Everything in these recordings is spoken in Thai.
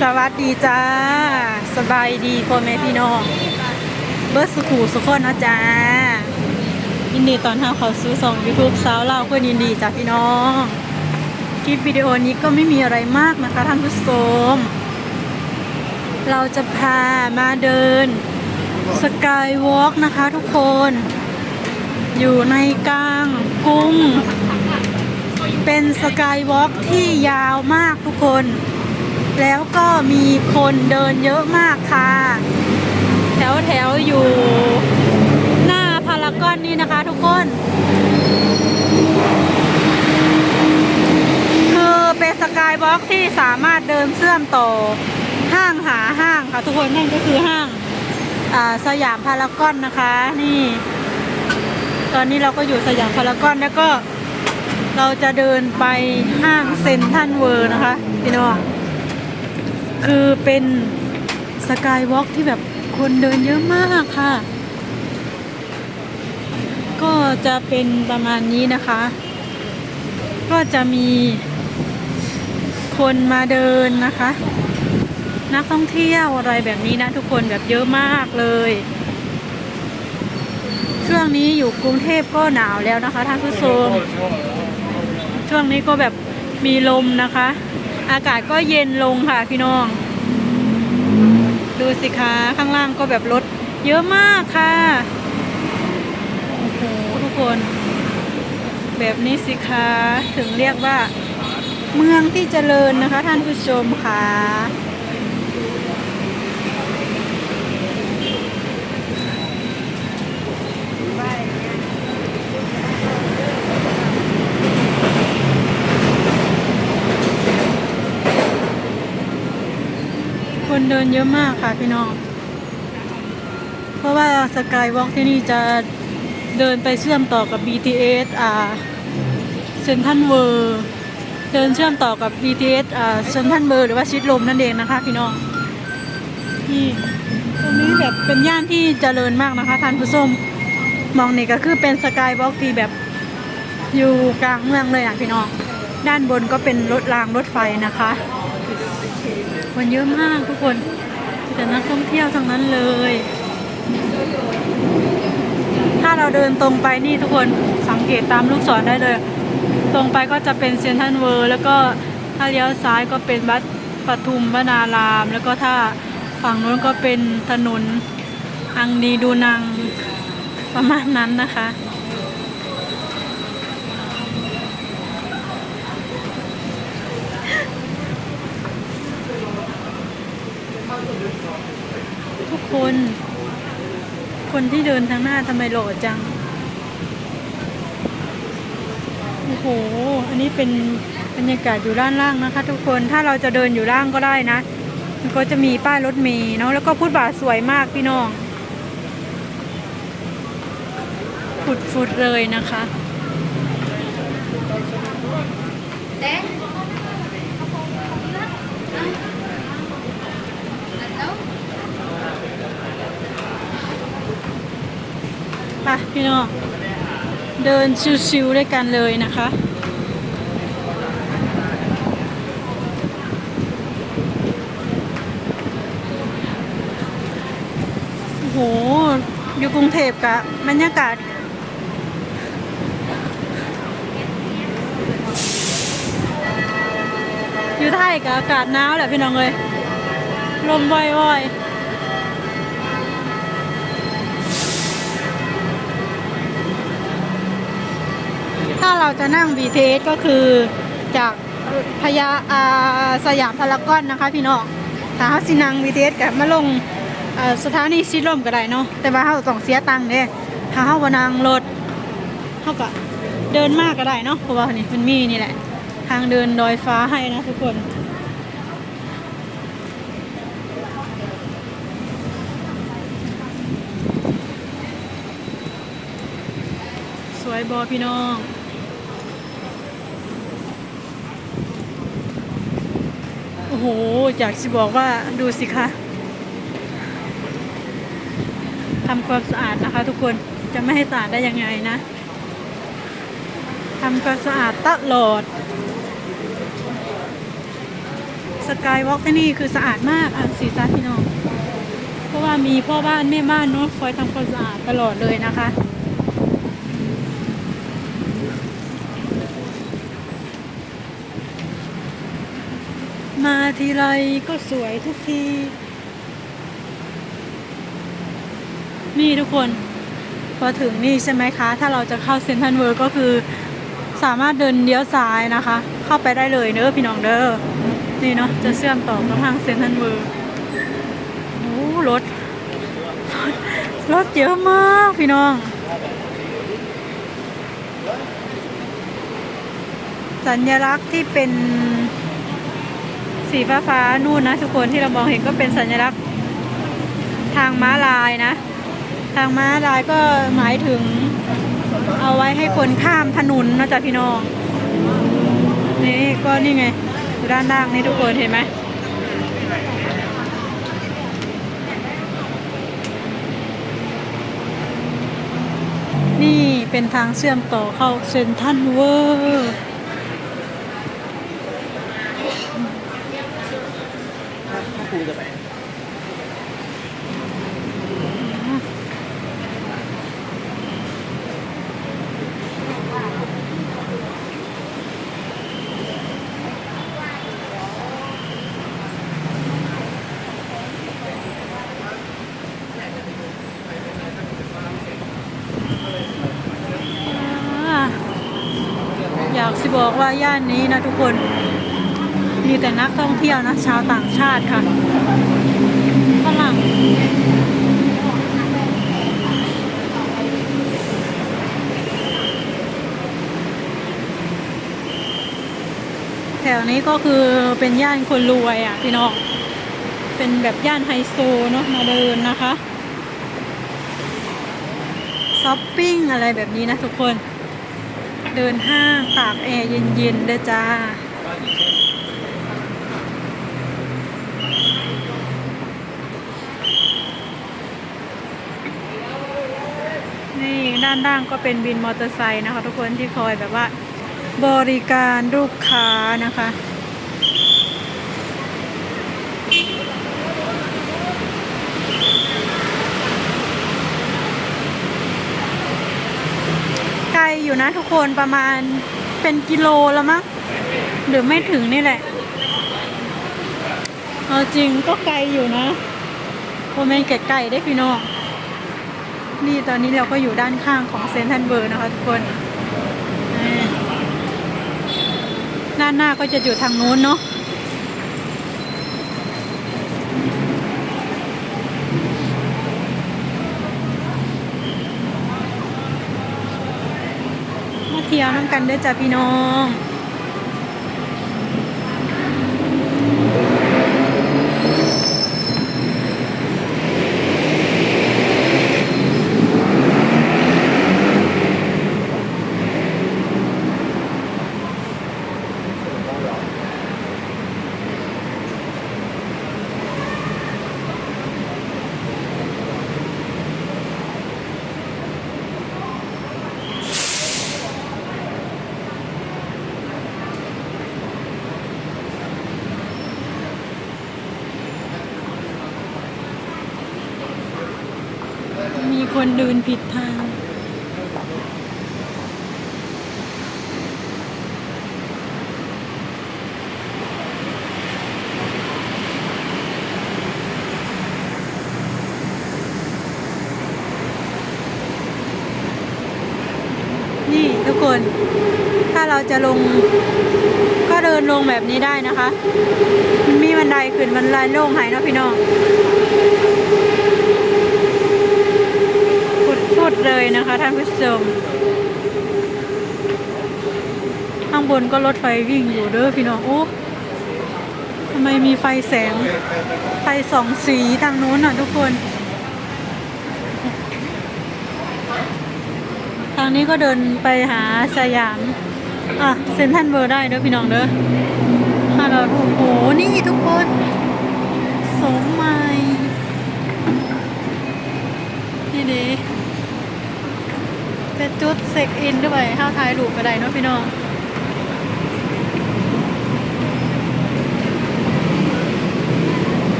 สวัสดีจ้า สบายดีพ่อแม่พี่น้อง เบิร์ดสุขูสุขคนนะจ้ายินดีตอนทาเขาซื้อส่อง YouTube สาวเล่าเพื่อนยินดีจ้าพี่น้อง คลิปวิดีโอนี้ก็ไม่มีอะไรมากนะคะท่านผู้ชม เราจะพามาเดินสกายวอล์กนะคะทุกคน อยู่ในกลางกรุงเป็นสกายวอล์กที่ยาวมากทุกคน แล้วก็มีคนเดินเยอะมากค่ะ แถวแถวอยู่หน้าพารากอนนี่นะคะทุกคน คือเป็นสกายวอล์กที่สามารถเดินเชื่อมต่อห้างหาห้างค่ะทุกคนนั่นก็คือห้างอ่าสยามพารากอนนะคะนี่ ตอนนี้เราก็อยู่สยามพารากอนแล้วก็เราจะเดินไปห้างเซ็นทรัลเวิร์นะคะพี่น้อง คือเป็นสกายวอล์กที่แบบคนเดินเยอะมากค่ะ ก็จะเป็นประมาณนี้นะคะ ก็จะมีคนมาเดินนะคะ นักท่องเที่ยวอะไรแบบนี้นะทุกคนแบบเยอะมากเลย ช่วงนี้อยู่กรุงเทพก็หนาวแล้วนะคะท่านผู้ชมช่วงนี้ก็แบบมีลมนะคะ อากาศก็เย็นลงค่ะพี่น้อง ดูสิคะข้างล่างก็แบบรถเยอะมากค่ะ โอ้โหทุกคน แบบนี้สิคะถึงเรียกว่า เมืองที่เจริญนะคะท่านผู้ชมค่ะ เดินเยอะมากค่ะพี่น้อง เพราะว่าสกายวอล์กที่นี่จะเดินไปเชื่อมต่อกับ BTS อ่าเซนทันเวอร์เดินเชื่อมต่อกับ BTS อ่าเซนทันเวอร์หรือว่าชิดลมนั่นเองนะคะพี่น้องนี่ตรงนี้แบบเป็นย่านที่เจริญมากนะคะท่านผู้ชมมองนี่ก็คือเป็นสกายวอล์กที่แบบอยู่กลางเมืองเลยอะพี่น้อง ด้านบนก็เป็นรถรางรถไฟนะคะ คนเยอะมากทุกคนแต่นักท่องเที่ยวทั้งนั้นเลย ถ้าเราเดินตรงไปนี่ทุกคนสังเกตตามลูกศรได้เลย ตรงไปก็จะเป็นเซนทรัลเวิร์แล้วก็ถ้าเลี้ยวซ้ายก็เป็นวัดปทุมวนาราม แล้วก็ถ้าฝั่งนู้นก็เป็นถนนอังดีดูนังประมาณนั้นนะคะ คน คนที่เดินทางหน้าทำไมหล่อจัง โอ้โห อันนี้เป็นบรรยากาศอยู่ด้านล่างนะคะ ทุกคน ถ้าเราจะเดินอยู่ล่างก็ได้นะ มันก็จะมีป้ายรถเมล์เนาะ แล้วก็พุทธบาทสวยมากพี่น้องฟุดๆเลยนะคะ ไปพี่น้อง เดินชิวๆด้วยกันเลยนะคะ โอ้โห อยู่กรุงเทพกะบรรยากาศอยู่ไทยกะอากาศหนาวแหละพี่น้องเลยลมว่อยๆาเราจะนั่ง BTS ก็คือจากพญาอาสยามพารากอนนะคะพี่น้องถ้าเขาสินั่ง BTS กับมาลงสถานีชิดลมก็ได้เนาะแต่ว่าเขาต้องเสียตังค์เด้ถ้าเขาบ่นั่งรถเขาก็เดินมากก็ได้เนาะเพราะว่านี่มันมีนี่แหละ ทางเดินดอยฟ้าให้นะทุกคนสวยบอพี่น้อง โอ้โห อยากจะบอกว่าดูสิคะทำความสะอาดนะคะทุกคนจะไม่ให้สะอาดได้ยังไงนะทำความสะอาดตลอดสกายวอล์กที่นี่คือสะอาดมากอะสีสันพี่น้อง เพราะว่ามีพ่อบ้านแม่บ้านเนาะคอยทำความสะอาดตลอดเลยนะคะ มาทีไรก็สวยทุกที นี่ทุกคน พอถึงนี่ใช่ไหมคะ ถ้าเราจะเข้าเซนทรัลเวิร์ก็คือ สามารถเดินเลี้ยวซ้ายนะคะ เข้าไปได้เลยเนอะพี่น้องเด้อนี่เนาะจะเชื่อมต่อกับทางเซนทรัลเวิร์โอ้รถรถเยอะมากพี่น้อง สัญลักษณ์ที่เป็น สีฟ้าฟ้าๆนู่นนะทุกคนที่เรามองเห็นก็เป็นสัญลักษณ์ทางม้าลายนะ ทางม้าลายก็หมายถึงเอาไว้ให้คนข้ามถนนนะจ๊ะพี่น้องนี่ก็นี่ไงด้านล่างนี่ทุกคนเห็นไหมนี่เป็นทางเชื่อมต่อเข้าเซนทันเวอร์ ถ้าครูจะไป อ่าอยากสิ บอกว่าย่านนี้นะทุกคน มีแต่นักท่องเที่ยวนะ ชาวต่างชาติค่ะฝรั่งแถวนี้ก็คือเป็นย่านคนรวยอะพี่น้อง เป็นแบบย่านไฮโซเนาะมาเดินนะคะ ช้อปปิ้งอะไรแบบนี้นะทุกคน เดินห้างตากแอร์เย็นๆเด้อจ้า นี่ด้านล่างก็เป็นบินมอเตอร์ไซค์นะคะทุกคนที่คอยแบบว่า บริการลูกค้านะคะ กลอยู่นะทุกคนประมาณเป็นกิโลแล้วมั้งหรือไม่ถึงนี่แหละเอาจริงก็ไกลอยู่นะโอแมนไกลๆได้พี่น้องนี่ตอนนี้เราก็อยู่ด้านข้างของเซนทันเบอร์นะคะทุกคนด้านหน้าก็จะอยู่ทางนู้นเนาะ เที่ยวน้ำกันเด้วยจ้ะพี่น้อง มีคนเดินผิดทาง นี่ทุกคน ถ้าเราจะลงก็เดินลงแบบนี้ได้นะคะ มีบันไดขึ้นบันไดโล่งหายเนาะพี่น้อง ฟุดๆเลย นะคะท่านผู้ชม ข้างบนก็รถไฟวิ่งอยู่เด้อพี่น้องโอ้ทำไมมีไฟแสง ไฟสองสีทางโน้นอะทุกคน ทางนี้ก็เดินไปหาสยาม อะเซนทันเวอร์ได้เด้อพี่น้องเด้อถ้าเราโอ้โหนี่ทุกคน เช็คอินด้วยห้าวท้ายลูกกระไดเนาะพี่น้อง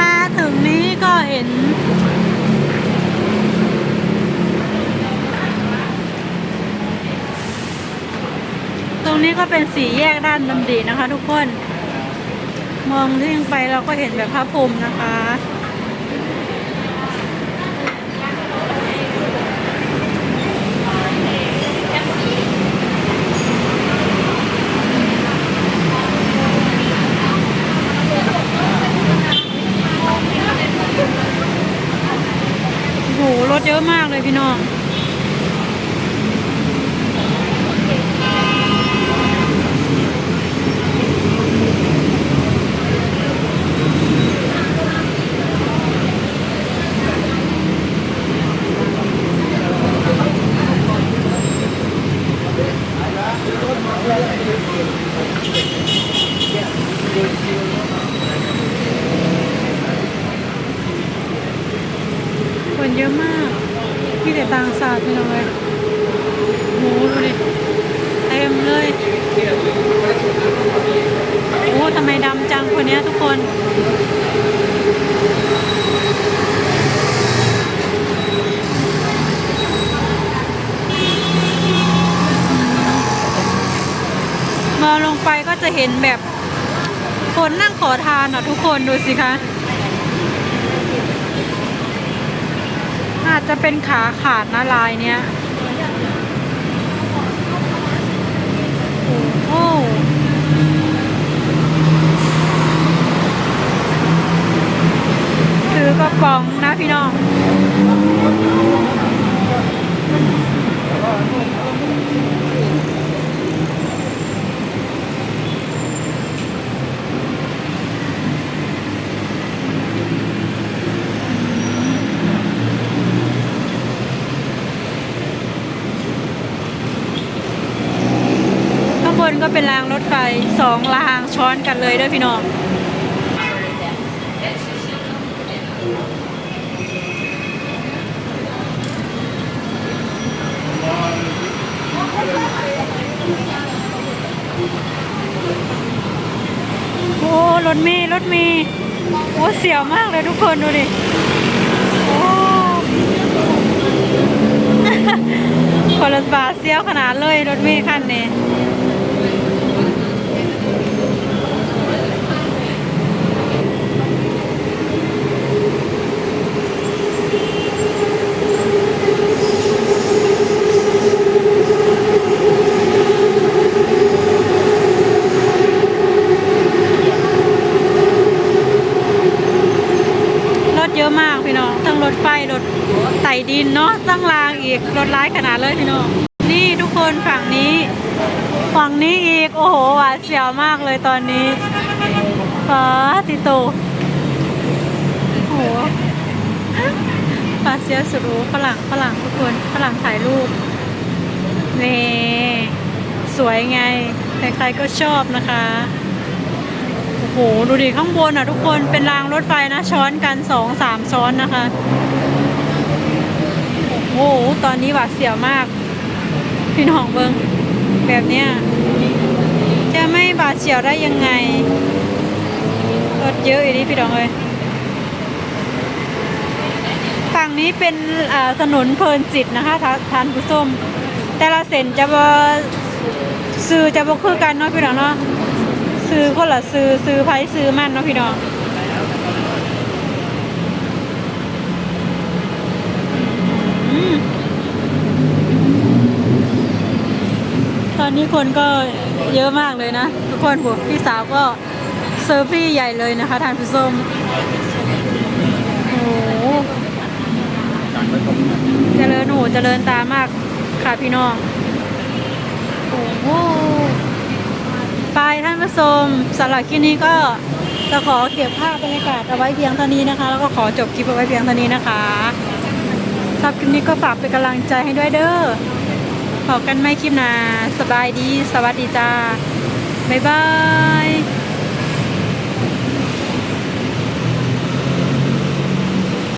มาถึงนี้ก็เห็นตรงนี้ก็เป็นสี่แยกด้านดำดีนะคะทุกคน มองทิ้นไปเราก็เห็นแบบพระพรมนะคะ รถเยอะมากเลยพี่น้องากพี่แต่ต่างศาสตร์พี่น้องเลยโหดูดิเต็มเลยโอ้ทำไมดำจังคนนี้ทุกคนมองลงไปก็จะเห็นแบบคนนั่งขอทานอะทุกคนดูสิคะ อาจจะเป็นขาขาดนะลายเนี้ยโอ้โหถือกระป๋องนะพี่น้องข้างบนก็เป็นรางรถไฟ สองรางช้อนกันเลยด้วยพี่น้องโอ้รถเมย์รถเมย์โอ้เสียวมากเลยทุกคนดูดิโอ้คนละบาเสียวขนาดเลยรถเมย์คันนี้ รถเยอะมากพี่น้องทั้งรถไฟรถ ไต่ดินเนาะตั้งรางอีกรถร้ายขนาดเลยพี่น้องนี่ทุกคนฝั่งนี้ ฝั่งนี้อีกโอ้โหหวาดเสียวมากเลยตอนนี้ฟ้าติโตโอ้โหหวาเสียวสุดโอ้ฝรั่งฝรั่งทุกคนฝรั่งถ่ายรูปนี่สวยไงใครๆก็ชอบนะคะโอ้โหดูดิข้างบนอะทุกคนเป็นรางรถไฟนะช้อนกันสองสามช้อนนะคะ หตอนนี้หวาดเสียวมาก พี่น้องเบิงแบบเนี้ยจะไม่บาดเสียวได้ยังไงรถเยอะอีนี่พี่น้องเลยฝั่งนี้เป็นถนนเพลินจิตนะคะทาทานผู้ส้ม แต่ละเส้นจะบซื้อจะบ่คือกันเนาะพี่น้องเนาะซื้อคนละซื้อซื้อไผซื้อมันเนาะพี่น้องอืม ตอนนี้คนก็เยอะมากเลยนะ ทุกคนผมพี่สาวก็เซอร์ฟี่ใหญ่เลยนะคะ ทานผู้ชมโอ้โหเจริญหูเจริญตามากค่ะพี่น้อง โอ้โหไปท่านผู้ชมสำหรับคลิปนี้ก็จะขอเก็บภาพบรรยากาศเอาไว้เพียงเท่านี้นะคะ แล้วก็ขอจบคลิปเอาไว้เพียงเท่านี้นะคะ ชอบคลิปนี้ก็ฝากเป็นกำลังใจให้ด้วยเด้อพบกันไม่คลิปหน้าสบายดี สวัสดีจ้า บ๊ายบาย